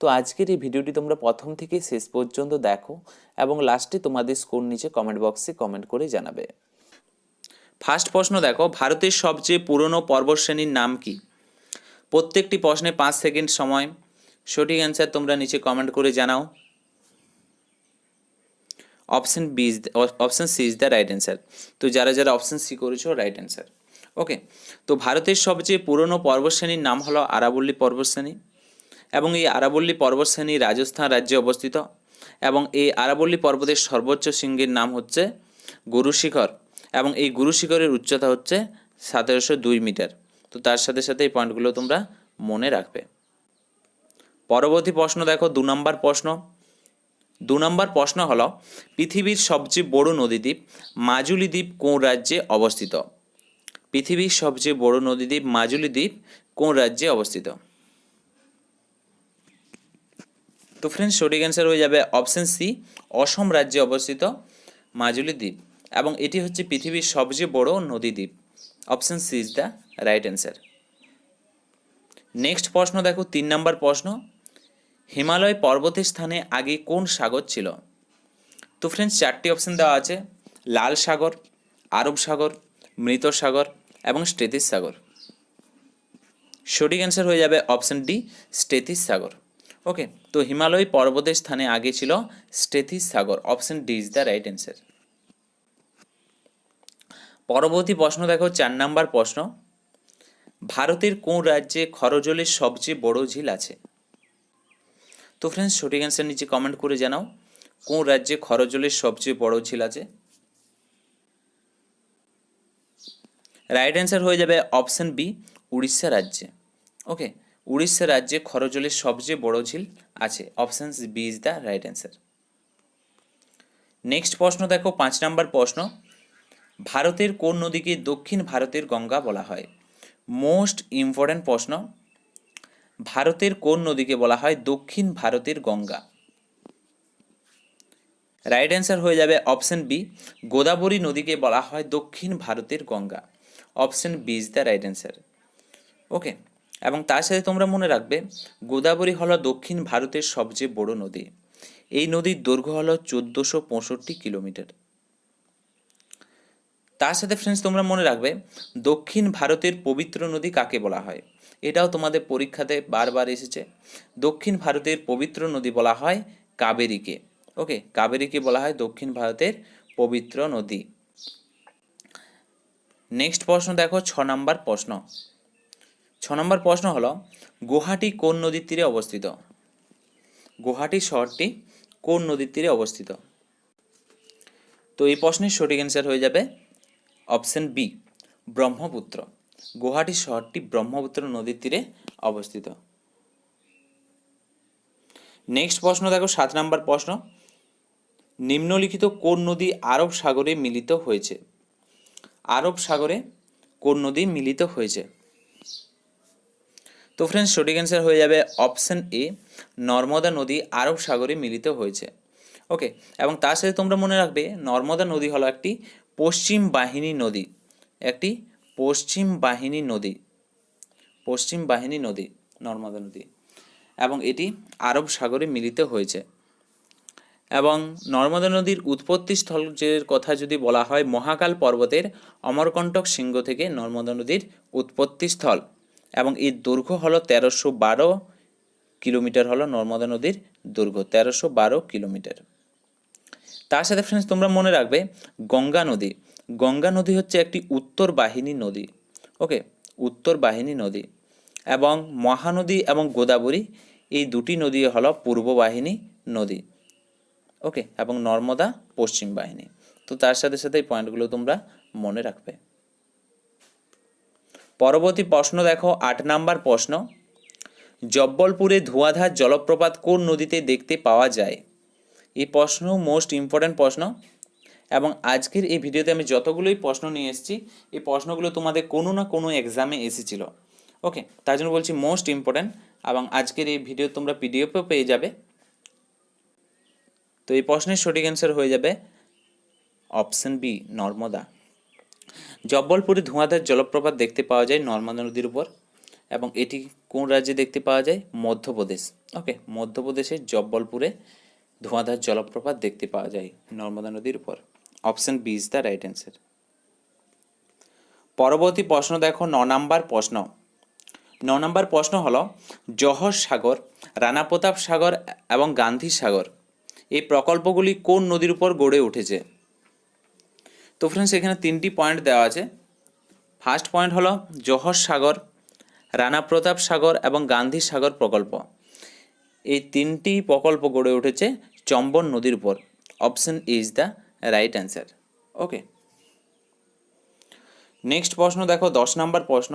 তো আজকের এই ভিডিওটি তোমরা প্রথম থেকে শেষ পর্যন্ত দেখো এবং লাস্টে তোমাদের স্কোর নিচে কমেন্ট বক্সে কমেন্ট করে জানাবে। ফার্স্ট প্রশ্ন দেখো, ভারতের সবচেয়ে পুরনো পর্বতশ্রেণীর নাম কি? প্রত্যেকটি প্রশ্নে পাঁচ সেকেন্ড সময়। সঠিক অ্যান্সার তোমরা নিচে কমেন্ট করে জানাও। Option B is option C is the right answer তো যারা যারা অপশন সি করেছ রাইট অ্যান্সার ওকে তো ভারতের সবচেয়ে পুরনো পর্বতশ্রেণীর নাম হলো আরাবল্লী পর্বতশ্রেণী এবং এই আরাবল্লী পর্বতশ্রেণী রাজস্থান রাজ্যে অবস্থিত। এবং এই আরাবল্লী পর্বতের সর্বোচ্চ শৃঙ্গের নাম হচ্ছে গুরুশিখর এবং এই গুরুশিখরের উচ্চতা হচ্ছে সতেরোশো দুই মিটার। তো তার সাথে সাথে এই পয়েন্টগুলো তোমরা মনে রাখবে। পরবর্তী প্রশ্ন দেখো, দু নম্বর প্রশ্ন। দু নম্বর প্রশ্ন হল, পৃথিবীর সবচেয়ে বড় নদীদ্বীপ মাজুলি দ্বীপ কোন রাজ্যে অবস্থিত? পৃথিবীর সবচেয়ে বড় নদীদ্বীপ মাজুলি দ্বীপ কোন রাজ্যে অবস্থিত? তো ফ্রেন্ডস সঠিক অ্যান্সার হয়ে যাবে অপশন সি অসম রাজ্যে অবস্থিত মাজুলি দ্বীপ এবং এটি হচ্ছে পৃথিবীর সবচেয়ে বড় নদী দ্বীপ। Option C is the right answer next প্রশ্ন দেখো, তিন নম্বর প্রশ্ন, হিমালয় পর্বতের স্থানে আগে কোন সাগর ছিল? তো ফ্রেন্ডস চারটি অপশন দেওয়া আছে, লাল সাগর, আরব সাগর, মৃত সাগর এবং স্টেতিস সাগর। সঠিক অ্যান্সার হয়ে যাবে অপশন ডি স্টেতিস সাগর। ওকে তো হিমালয় পর্বতের স্থানে আগে ছিল স্টেথিস সাগর option D is the right answer পরবর্তী প্রশ্ন দেখো, চার নাম্বার প্রশ্ন। ভারতের কোন রাজ্যে খরজলের সবচেয়ে বড় ঝিল আছে? তো ফ্রেন্ডস সঠিক অ্যান্সার নিচে কমেন্ট করে জানাও, কোন রাজ্যে খরজলের সবচেয়ে বড় ঝিল আছে? রাইট অ্যান্সার হয়ে যাবে অপশন বি উড়িষ্যা রাজ্যে। ওকে উড়িষ্যা রাজ্যে খরজলের সবচেয়ে বড় ঝিল আছে। Option B is the right answer next প্রশ্ন দেখো, পাঁচ নাম্বার প্রশ্ন। ভারতের কোন নদীকে দক্ষিণ ভারতের গঙ্গা বলা হয়? মোস্ট ইম্পর্ট্যান্ট প্রশ্ন। ভারতের কোন নদীকে বলা হয় দক্ষিণ ভারতের গঙ্গা? রাইট অ্যান্সার হয়ে যাবে অপশন বি গোদাবরী নদীকে বলা হয় দক্ষিণ ভারতের Ganga. Option B is the right answer okay এবং তার সাথে তোমরা মনে রাখবে, গোদাবরী হলো দক্ষিণ ভারতের সবচেয়ে বড় নদী। এই নদীর দৈর্ঘ্য হল চোদ্দোশো পঁয়ষট্টি কিলোমিটার। তার সাথে ফ্রেন্ডস তোমরা মনে রাখবে, দক্ষিণ ভারতের পবিত্র নদী কাকে বলা হয়? এটাও তোমাদের পরীক্ষাতে বারবার এসেছে। দক্ষিণ ভারতের পবিত্র নদী বলা হয় কাবেরীকে। ওকে কাবেরীকে বলা হয় দক্ষিণ ভারতের পবিত্র নদী। নেক্সট প্রশ্ন দেখো, ছ নম্বর প্রশ্ন। ছ নম্বর প্রশ্ন হলো গুয়াহাটি কোন নদীর তীরে অবস্থিত? গুয়াহাটি শহরটি কোন নদীর তীরে অবস্থিত? তো এই প্রশ্নের সঠিক অ্যান্সার হয়ে যাবে অপশন বি ব্রহ্মপুত্র। গুয়াহাটি শহরটি ব্রহ্মপুত্র নদীর তীরে অবস্থিত। নেক্সট প্রশ্ন দেখো, সাত নম্বর প্রশ্ন। নিম্নলিখিত কোন নদী আরব সাগরে মিলিত হয়েছে? আরব সাগরে কোন নদী মিলিত হয়েছে? তো ফ্রেন্ডস সঠিক অ্যান্সার হয়ে যাবে অপশন এ নর্মদা নদী আরব সাগরে মিলিত হয়েছে। ওকে এবং তার সাথে তোমরা মনে রাখবে, নর্মদা নদী হলো একটি পশ্চিম বাহিনী নদী। একটি পশ্চিম বাহিনী নদী। পশ্চিম বাহিনী নদী, নর্মদা নদী। এবং এটি আরব সাগরে মিলিত হয়েছে। এবং নর্মদা নদীর উৎপত্তি স্থলের কথা যদি বলা হয়, মহাকাল পর্বতের অমরকণ্টক শৃঙ্গ থেকে নর্মদা নদীর উৎপত্তি স্থল। এবং এর দৈর্ঘ্য হলো তেরোশো বারো কিলোমিটার হলো নর্মদা নদীর দৈর্ঘ্য, তেরোশো বারো কিলোমিটার। তার সাথে ফ্রেন্ডস তোমরা মনে রাখবে গঙ্গা নদী। গঙ্গা নদী হচ্ছে একটি উত্তর বাহিনী নদী ওকে উত্তর বাহিনী নদী এবং মহানদী এবং গোদাবরী এই দুটি নদী হলো পূর্ব বাহিনী নদী ওকে এবং নর্মদা পশ্চিম বাহিনী। তো তার সাথে সাথে এই পয়েন্টগুলো তোমরা মনে রাখবে। পরবর্তী প্রশ্ন দেখো, আট নাম্বার প্রশ্ন। জব্বলপুরে ধোঁয়াধার জলপ্রপাত কোন নদীতে দেখতে পাওয়া যায়? এই প্রশ্ন মোস্ট ইম্পর্ট্যান্ট প্রশ্ন। এবং আজকের এই ভিডিওতে আমি যতগুলোই প্রশ্ন নিয়ে এসেছি, এই প্রশ্নগুলো তোমাদের কোনো না কোনো এক্সামে এসেছিল। ওকে তার জন্য বলছি মোস্ট ইম্পর্ট্যান্ট এবং আজকের এই ভিডিও তোমরা পিডিএফও পেয়ে যাবে। তো এই প্রশ্নের সঠিক অ্যান্সার হয়ে যাবে অপশন বি নর্মদা। জব্বলপুরে ধোঁয়াধার জলপ্রপাত দেখতে পাওয়া যায় নর্মদা নদীর উপর, এবং এটি কোন রাজ্যে দেখতে পাওয়া যায়? মধ্যপ্রদেশ। ওকে, মধ্যপ্রদেশের জব্বলপুরে ধোঁয়াধার জলপ্রপাত দেখতে পাওয়া যায় নর্মদা নদীর উপর। Option B is the right answer. পরবর্তী প্রশ্ন দেখো, ন নাম্বার প্রশ্ন। ন নম্বর প্রশ্ন হলো, জহর সাগর, রানা প্রতাপ সাগর এবং গান্ধী সাগর, এই প্রকল্পগুলি কোন নদীর উপর গড়ে উঠেছে? তো ফ্রেন্ডস এখানে তিনটি পয়েন্ট দেওয়া আছে। ফার্স্ট পয়েন্ট হলো জহর সাগর, রানা প্রতাপ সাগর এবং গান্ধী সাগর প্রকল্প। এই তিনটি প্রকল্প গড়ে উঠেছে চম্বল নদীর উপর। Option is the right answer okay next প্রশ্ন দেখো, দশ নম্বর প্রশ্ন।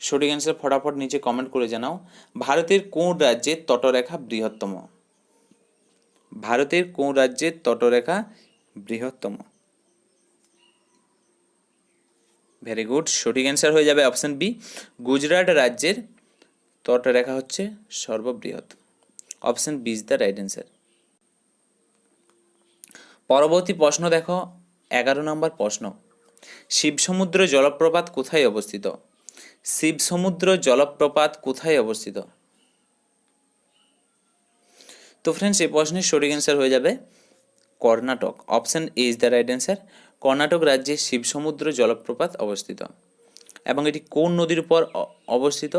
সঠিক অ্যান্সার ফটাফট নিচে কমেন্ট করে জানাও। ভারতের কোন রাজ্যের তটরেখা বৃহত্তম? ভারতের কোন রাজ্যের তটরেখা বৃহত্তম? ভেরি গুড সঠিক অ্যান্সার হয়ে যাবে অপশন বি গুজরাট রাজ্যের তটরেখা হচ্ছে সর্ববৃহৎ। Option B is the right answer পরবর্তী প্রশ্ন দেখো, এগারো নম্বর প্রশ্ন। শিবসমুদ্র জলপ্রপাত কোথায় অবস্থিত? শিবসমুদ্র জলপ্রপাত কোথায় অবস্থিত? তো ফ্রেন্ডস এই প্রশ্নের সঠিক অ্যান্সার হয়ে যাবে Karnataka. Option A is the right answer Karnataka রাজ্যে শিবসমুদ্র জলপ্রপাত অবস্থিত এবং এটি কোন নদীর উপর অবস্থিত?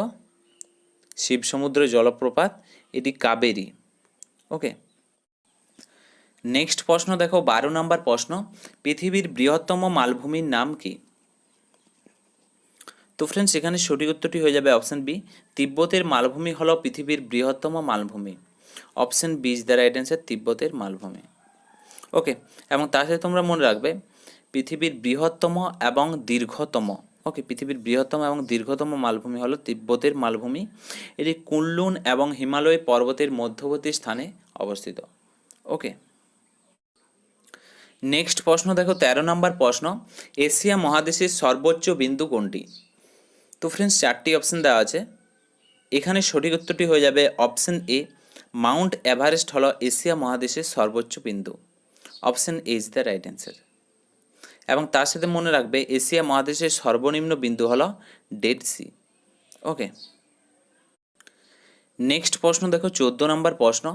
শিবসমুদ্র জলপ্রপাত, এটি কাবেরী। ওকে। নেক্সট প্রশ্ন দেখো, বারো নম্বর প্রশ্ন, পৃথিবীর বৃহত্তম মালভূমির নাম কি? তো ফ্রেন্ডস এখানে সঠিক উত্তরটি হয়ে যাবে অপশন বি তিব্বতের মালভূমি হল পৃথিবীর বৃহত্তম মালভূমি। Option B is the right answer তিব্বতের মালভূমি। ওকে, এবং তার সাথে তোমরা মনে রাখবে পৃথিবীর বৃহত্তম এবং দীর্ঘতম। ওকে পৃথিবীর বৃহত্তম এবং দীর্ঘতম মালভূমি হলো তিব্বতের মালভূমি। এটি কুনলুন এবং হিমালয় পর্বতের মধ্যবর্তী স্থানে অবস্থিত। ওকে নেক্সট প্রশ্ন, দেখো, তেরো নম্বর প্রশ্ন, এশিয়া মহাদেশের সর্বোচ্চ বিন্দু কোনটি? তো ফ্রেন্ডস চারটি অপশন দেওয়া আছে। এখানে সঠিক উত্তরটি হয়ে যাবে অপশন এ মাউন্ট এভারেস্ট হলো এশিয়া মহাদেশের সর্বোচ্চ বিন্দু। Option A is the right answer এবং তার সাথে মনে রাখবে এশিয়া মহাদেশের সর্বনিম্ন বিন্দু হলো ডেড সি ওকে নেক্সট প্রশ্ন দেখো, চোদ্দ নম্বর প্রশ্ন,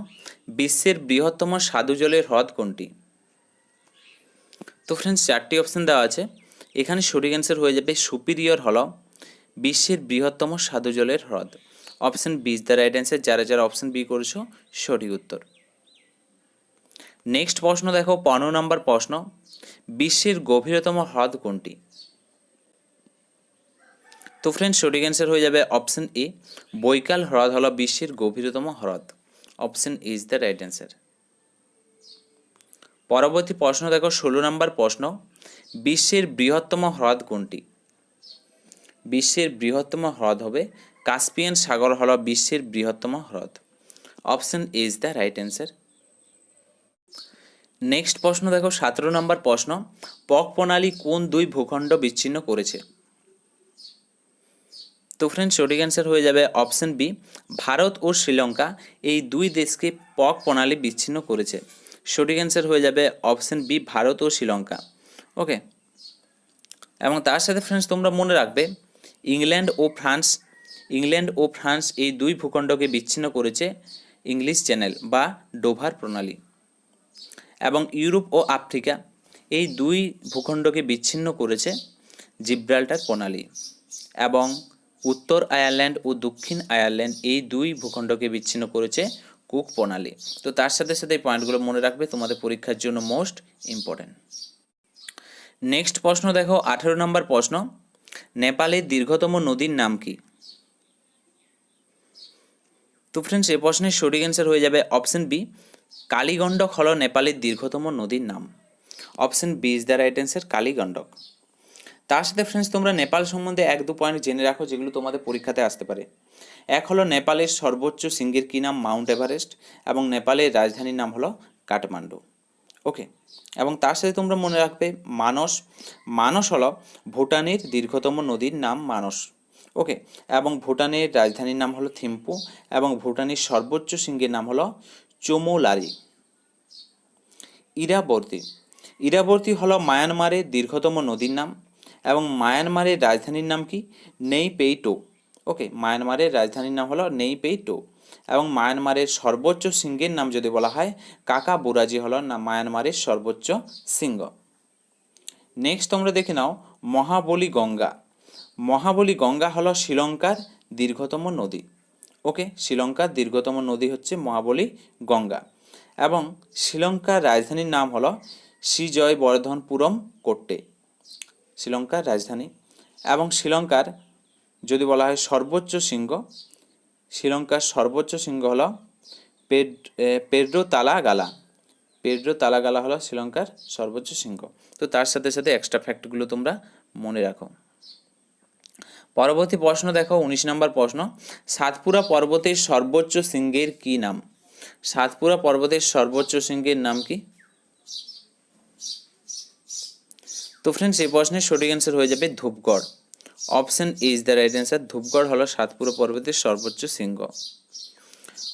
বিশ্বের বৃহত্তম সাধু জলের হ্রদ কোনটি? তো ফ্রেন্ডস চারটি অপশন দেওয়া আছে। এখানে সঠিক অ্যান্সার হয়ে যাবে সুপিরিয়র হল বিশ্বের বৃহত্তম সাধু জলের হ্রদ। Option B is the right answer যারা যারা অপশন বি করেছ, সঠিক উত্তর। নেক্সট প্রশ্ন দেখো, পনেরো নম্বর প্রশ্ন বিশ্বের গভীরতম হ্রদ কোনটি? তো ফ্রেন্ডস সঠিক অ্যান্সার হয়ে যাবে অপশন এ বৈকাল হ্রদ হলো বিশ্বের গভীরতম হ্রদ। Option is the right answer পরবর্তী প্রশ্ন দেখো, ষোলো নম্বর প্রশ্ন, বিশ্বের বৃহত্তম হ্রদ কোনটি? বিশ্বের বৃহত্তম হ্রদ হবে কাস্পিয়ান সাগর হল বিশ্বের বৃহত্তম হ্রদ। Option is the right answer next প্রশ্ন দেখো, সতেরো নম্বর প্রশ্ন, পক প্রণালী কোন দুই ভূখণ্ড বিচ্ছিন্ন করেছে? তো ফ্রেন্ড সঠিক অ্যান্সার হয়ে যাবে অপশন বি ভারত ও শ্রীলঙ্কা এই দুই দেশকে পক প্রণালী বিচ্ছিন্ন করেছে। সঠিক অ্যান্সার হয়ে যাবে অপশন বি ভারত ও শ্রীলঙ্কা। ওকে এবং তার সাথে ফ্রেন্ডস তোমরা মনে রাখবে, ইংল্যান্ড ও ফ্রান্স, ইংল্যান্ড ও ফ্রান্স এই দুই ভূখণ্ডকে বিচ্ছিন্ন করেছে ইংলিশ চ্যানেল বা ডোভার প্রণালী। এবং ইউরোপ ও আফ্রিকা এই দুই ভূখণ্ডকে বিচ্ছিন্ন করেছে জিব্রাল্টার প্রণালী এবং উত্তর আয়ারল্যান্ড ও দক্ষিণ আয়ারল্যান্ড এই দুই ভূখণ্ডকে বিচ্ছিন্ন করেছে কুক প্রণালী। তো তার সাথে সাথে এই পয়েন্টগুলো মনে রাখবে, তোমাদের পরীক্ষার জন্য মোস্ট ইম্পর্ট্যান্ট নেক্সট প্রশ্ন দেখো, আঠেরো নম্বর প্রশ্ন, নেপালের দীর্ঘতম নদীর নাম কি? তো ফ্রেন্ডস এই প্রশ্নের সঠিক অ্যান্সার হয়ে যাবে অপশন বি কালীগণ্ডক হল নেপালের দীর্ঘতম নদীর নাম। Option B is the right answer Kaligandaki. তার সাথে ফ্রেন্ডস তোমরা নেপাল সম্বন্ধে এক দু পয়েন্ট জেনে রাখো, যেগুলো তোমাদের পরীক্ষাতে আসতে পারে। এক হলো নেপালের সর্বোচ্চ শৃঙ্গের কী নাম? মাউন্ট এভারেস্ট, এবং নেপালের রাজধানীর নাম হলো কাঠমান্ডু। ওকে, এবং তার সাথে তোমরা মনে রাখবে, মানস। মানস হলো ভুটানের দীর্ঘতম নদীর নাম মানস। ওকে এবং ভুটানের রাজধানীর নাম হলো থিম্পু এবং ভুটানের সর্বোচ্চ শৃঙ্গের নাম হলো চোমোলারি। ইরাবর্তী। ইরাবর্তী হলো মায়ানমারের দীর্ঘতম নদীর নাম এবং মায়ানমারের রাজধানীর নাম কি? নেইপেইটো। ওকে মায়ানমারের রাজধানীর নাম হলো নেইপেইটো এবং মায়ানমারের সর্বোচ্চ সিংহের নাম যদি বলা হয় কাকা বুরাজি হলো না মায়ানমারের সর্বোচ্চ সিংহ নেক্সট তোমরা দেখে নাও, মহাবলী গঙ্গা। মহাবলী গঙ্গা হলো শ্রীলঙ্কার দীর্ঘতম নদী। ওকে, শ্রীলঙ্কার দীর্ঘতম নদী হচ্ছে মহাবলী গঙ্গা। এবং শ্রীলঙ্কার রাজধানীর নাম হলো শ্রীজয় বর্ধনপুরম কোট্টে। শ্রীলঙ্কার রাজধানী। এবং শ্রীলঙ্কার যদি বলা হয় সর্বোচ্চ শৃঙ্গ, শ্রীলঙ্কার সর্বোচ্চ শৃঙ্গ হলো পেড পেড্রো তালা গালা পেড্রো তালা গালা হলো শ্রীলঙ্কার সর্বোচ্চ শৃঙ্গ। তো তার সাথে সাথে এক্সট্রা ফ্যাক্টগুলো তোমরা মনে রাখো। পরবর্তী প্রশ্ন দেখো, উনিশ নম্বর প্রশ্ন। সাতপুরা পর্বতের সর্বোচ্চ শৃঙ্গের কি নাম? সাতপুরা পর্বতের সর্বোচ্চ শৃঙ্গের নাম কি? তো ফ্রেন্ডস এই প্রশ্নের সঠিক অ্যান্সার হয়ে যাবে Dhupgarh. Option is the right answer Dhupgarh হলো সাতপুরা পর্বতের সর্বোচ্চ শৃঙ্গ।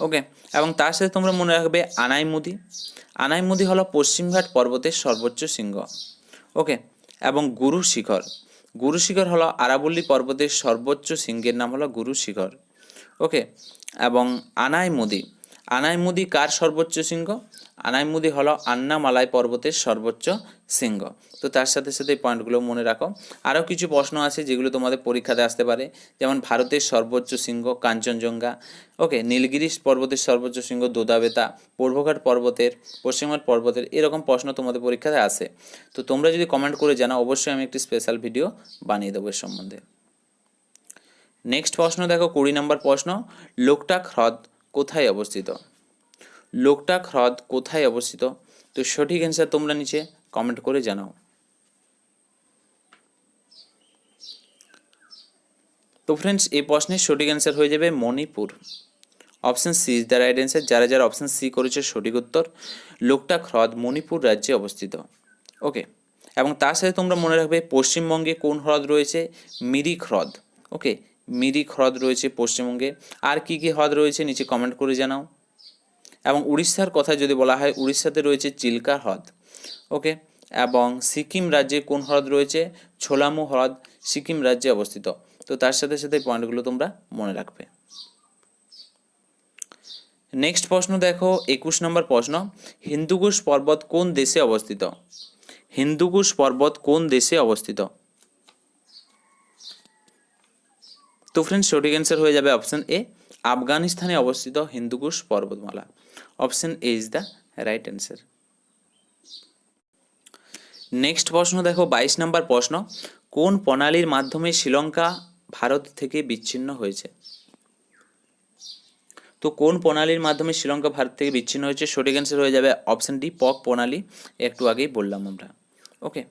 ওকে এবং তার সাথে তোমরা মনে রাখবে আনাইমুদি। আনাইমুদি হলো পশ্চিমঘাট পর্বতের সর্বোচ্চ শৃঙ্গ। ওকে এবং গুরু শিখর। গুরু শিখর হলো আরাবল্লী পর্বতের সর্বোচ্চ শৃঙ্গের নাম হলো গুরু শিখর। ওকে এবং আনাইমুদি আনাইমুদি কার সর্বোচ্চ শৃঙ্গ? আনাইমুদি হলো আন্নামালাই পর্বতের সর্বোচ্চ শৃঙ্গ। তো তার সাথে সাথে এই পয়েন্টগুলো মনে রাখো। আরও কিছু প্রশ্ন আছে যেগুলো তোমাদের পরীক্ষাতে আসতে পারে। যেমন ভারতের সর্বোচ্চ শৃঙ্গ কাঞ্চনজঙ্ঘা। ওকে নীলগিরিস পর্বতের সর্বোচ্চ শৃঙ্গ দোদাবেতা। পূর্বঘাট পর্বতের, পশ্চিমঘাট পর্বতের এরকম প্রশ্ন তোমাদের পরীক্ষাতে আসে তো তোমরা যদি কমেন্ট করে জানাও, অবশ্যই আমি একটি স্পেশাল ভিডিও বানিয়ে দেবো এর সম্বন্ধে। নেক্সট প্রশ্ন দেখো, কুড়ি নম্বর প্রশ্ন। লোকটাক হ্রদ কোথায় অবস্থিত? লোকটাক হ্রদ কোথায় অবস্থিত? তো সঠিক অ্যান্সার তোমরা নিচে কমেন্ট করে জানাও। তো ফ্রেন্ডস এই প্রশ্নের সঠিক অ্যান্সার হয়ে যাবে Manipur. Option C is the right answer যারা যারা অপশন সি করেছে, সঠিক উত্তর। লোকটাক হ্রদ মণিপুর রাজ্যে অবস্থিত। ওকে এবং তার সাথে তোমরা মনে রাখবে, পশ্চিমবঙ্গে কোন হ্রদ রয়েছে? মিরিক হ্রদ। ওকে মিরিক হ্রদ রয়েছে পশ্চিমবঙ্গে। আর কি কি হ্রদ রয়েছে নিচে কমেন্ট করে জানাও। এবং উড়িষ্যার কথা যদি বলা হয়, উড়িষ্যাতে রয়েছে চিল্কা হ্রদ। ওকে? এবং সিকিম রাজ্যে কোন হ্রদ রয়েছে? ছোলামু হ্রদ সিকিম রাজ্যে অবস্থিত। তো তার সাথে সাথে পয়েন্টগুলো তোমরা মনে রাখবে। নেক্সট প্রশ্ন দেখো, একুশ নম্বর প্রশ্ন, হিন্দুকুশ পর্বত কোন দেশে অবস্থিত? হিন্দুকুশ পর্বত কোন দেশে অবস্থিত? তো ফ্রেন্ডস সঠিক অ্যান্সার হয়ে যাবে অপশন এ আফগানিস্তানে অবস্থিত হিন্দুকুশ পর্বতমালা। Option A is the right answer next প্রশ্ন দেখো, বাইশ নম্বর প্রশ্ন, কোন প্রণালীর মাধ্যমে শ্রীলঙ্কা ভারত থেকে বিচ্ছিন্ন হয়েছে? তো কোন প্রণালীর মাধ্যমে শ্রীলঙ্কা ভারত থেকে বিচ্ছিন্ন হয়েছে? সঠিক অ্যান্সার হয়ে যাবে অপশন ডি পক প্রণালী। একটু আগেই বললাম আমরা। ওকে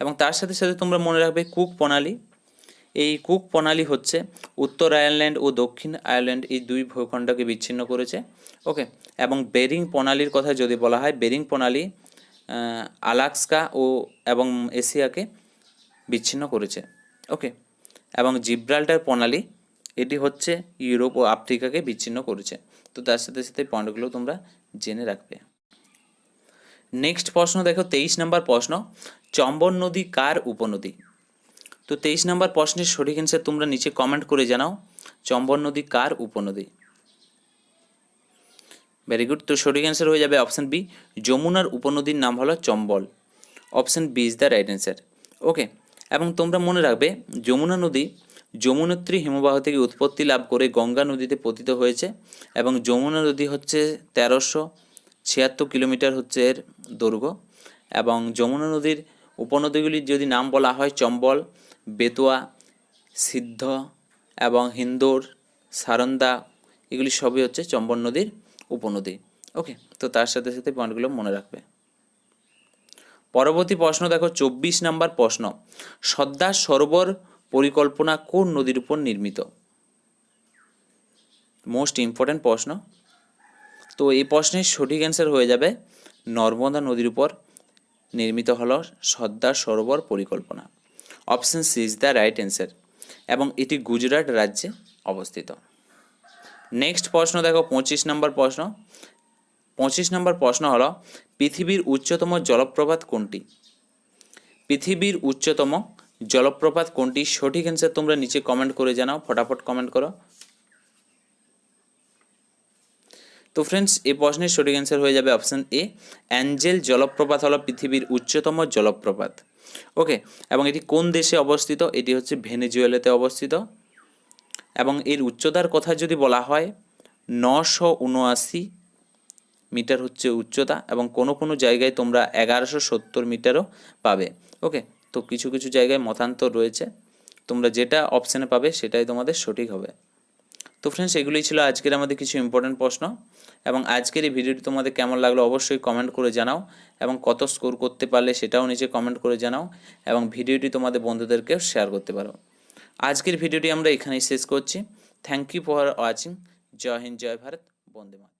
এবং তার সাথে সাথে তোমরা মনে রাখবে, কুক প্রণালী। এই কুক প্রণালী হচ্ছে উত্তর আয়ারল্যান্ড ও দক্ষিণ আয়ারল্যান্ড এই দুই ভূখণ্ডকে বিচ্ছিন্ন করেছে। ওকে? এবং বেরিং প্রণালীর কথা যদি বলা হয় বেরিং প্রণালী আহ, আলাস্কা ও এবং এশিয়াকে বিচ্ছিন্ন করেছে। ওকে? এবং জিব্রাল্টার প্রণালী এটি হচ্ছে ইউরোপ ও আফ্রিকাকে বিচ্ছিন্ন করেছে। তো তার সাথে সাথে পয়েন্টগুলো তোমরা জেনে রাখবে। নেক্সট প্রশ্ন দেখো তেইশ নম্বর প্রশ্ন চম্বল নদী কার উপনদী? তো তেইশ নম্বর প্রশ্নের সঠিক অ্যান্সার তোমরা নিচে কমেন্ট করে জানাও। চম্বল নদী কার উপনদী? ভেরি গুড তো সঠিক অ্যান্সার হয়ে যাবে অপশন বি যমুনার উপনদীর নাম হলো Chambal. Option B is the right answer okay এবং তোমরা মনে রাখবে, যমুনা নদী যমুনোত্রী হিমবাহ থেকে উৎপত্তি লাভ করে গঙ্গা নদীতে পতিত হয়েছে এবং যমুনা নদী হচ্ছে তেরোশো ছিয়াত্তর কিলোমিটার হচ্ছে এর দৈর্ঘ্য এবং যমুনা নদীর উপনদীগুলির যদি নাম বলা হয় চম্বল বেতোয়া, সিদ্ধ এবং হিন্দোর, সারন্দা, এগুলি সবই হচ্ছে চম্বল নদীর উপনদী। ওকে তো তার সাথে সাথে পয়েন্টগুলো মনে রাখবে। পরবর্তী প্রশ্ন দেখো, চব্বিশ নাম্বার প্রশ্ন সর্দার সরোবর পরিকল্পনা কোন নদীর উপর নির্মিত? মোস্ট ইম্পর্ট্যান্ট প্রশ্ন। তো এই প্রশ্নের সঠিক অ্যান্সার হয়ে যাবে, নর্মদা নদীর উপর নির্মিত হলো সর্দার সরোবর পরিকল্পনা। Option C is the right answer এবং এটি গুজরাট রাজ্যে অবস্থিত। নেক্সট প্রশ্ন দেখো, পঁচিশ নম্বর প্রশ্ন। পঁচিশ নম্বর প্রশ্ন হলো, পৃথিবীর উচ্চতম জলপ্রপাত কোনটি? পৃথিবীর উচ্চতম জলপ্রপাত কোনটি? সঠিক অ্যান্সার তোমরা নিচে কমেন্ট করে জানাও, ফটাফট কমেন্ট করো। তো ফ্রেন্ডস এই প্রশ্নের সঠিক অ্যান্সার হয়ে যাবে অপশন এ অ্যাঞ্জেল জলপ্রপাত হলো পৃথিবীর উচ্চতম জলপ্রপাত। ওকে এবং এটি কোন দেশে অবস্থিত? এটি হচ্ছে ভেনেজুয়েলাতে অবস্থিত। এবং এর উচ্চতার কথা যদি বলা হয়, নশো উনআশি মিটার হচ্ছে উচ্চতা, এবং কোনো কোনো জায়গায় তোমরা এগারোশো সত্তর মিটারও পাবে। ওকে তো কিছু কিছু জায়গায় মতান্তর রয়েছে। তোমরা যেটা অপশানে পাবে, সেটাই তোমাদের সঠিক হবে। তো ফ্রেন্ডস এগুলোই ছিল আজকের আমাদের কিছু ইম্পর্টেন্ট প্রশ্ন এবং আজকের এই ভিডিওটি তোমাদের কেমন লাগল অবশ্যই কমেন্ট করে জানাও এবং কত স্কোর করতে পারলে সেটাও নিচে কমেন্ট করে জানাও এবং ভিডিওটি তোমাদের বন্ধুদেরকেও শেয়ার করতে পারো। আজকের ভিডিওটি আমরা এখানেই শেষ করছি। Thank you for watching Joy Hind, Joy Bharat. Vande Mataram.